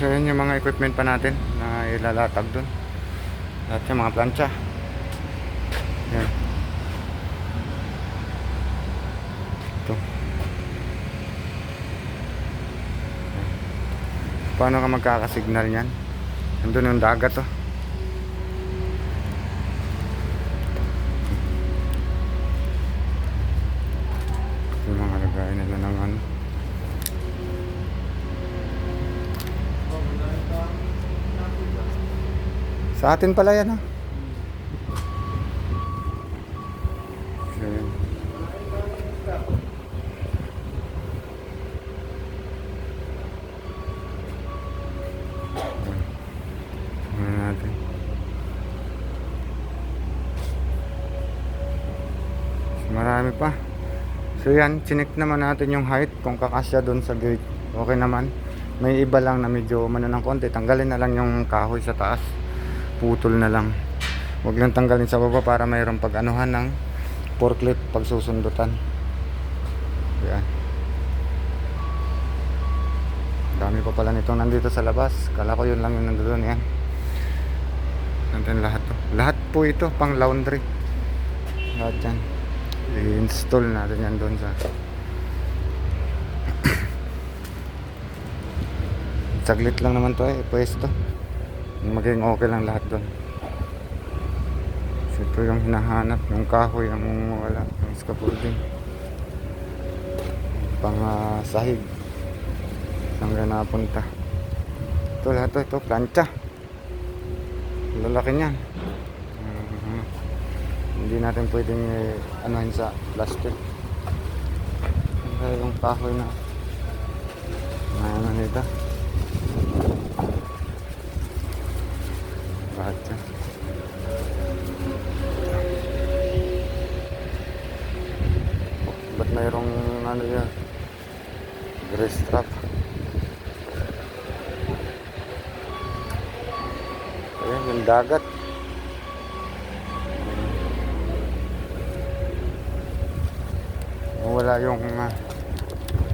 So yun yung mga equipment pa natin na ilalatag dun. Lahat yung mga plancha. Yan. Ito. Paano ka magkakasignal yan? Nandun yung dagat oh. Sa atin pala yan ha. Ano natin. Marami pa. So yan, chinik naman natin yung height kung kakasya doon sa gate. Okay naman. May iba lang na medyo mano ng konti. Tanggalin na lang yung kahoy sa taas. Putol na lang. Huwag lang tanggalin sa baba para mayroong pag-anuhan ng forklift pag susundutan. Yan. Dami pa pala nitong nandito sa labas. Kala ko yun lang yung nandoon yan. Nandun lahat to. Lahat po ito pang laundry. Lahat yan. I-install natin yan doon sa saglit lang naman to eh pwesto maging okay lang lahat doon so ito yung hinahanap yung kahoy ang wala yung scaffolding. Pang ah, sahig ka napunta? Ito lahat to ito plancha. Lalaki niyan. Mhm. hindi natin pwedeng eh, anuhin sa plastic. Kaya kahoy na na. Ano nito mayroong ano yan? Grease trap. Ayan, yung dagat. Wala yung ah,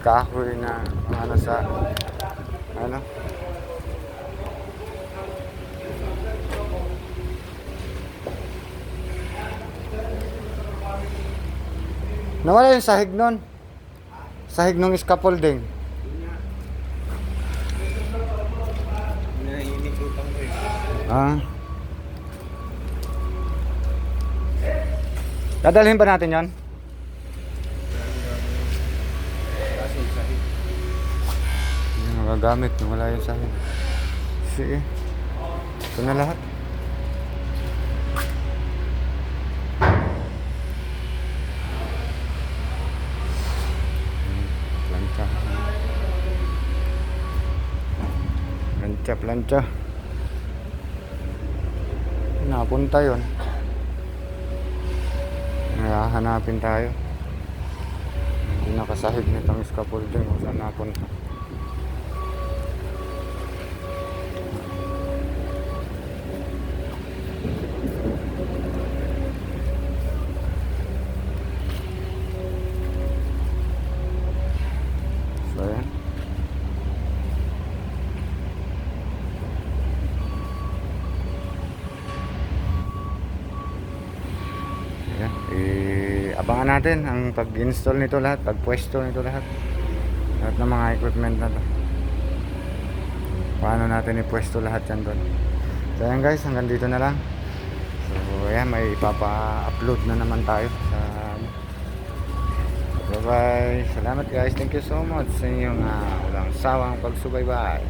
kahoy na ano sa ano Nawala yung sahig nun. Sahig nung scaffolding. Ah. Dadalhin ba natin yon? Hindi magagamit. Nawala yung sahig. Sige. Ito na lahat. Plancha, plancha. Napunta yon. Hanapin tayo. Hindi nitong scaffolding kung saan napunta. Abangan natin ang pag-install nito lahat, pag-pwesto nito lahat. Lahat ng mga equipment na to. Paano natin ipwesto lahat yan doon. So ayan guys, hanggang dito na lang. So ayan, may ipapa-upload na naman tayo sa ano. Bye bye. Salamat guys. Thank you so much sa inyong uh, walang sawang pagsubaybay.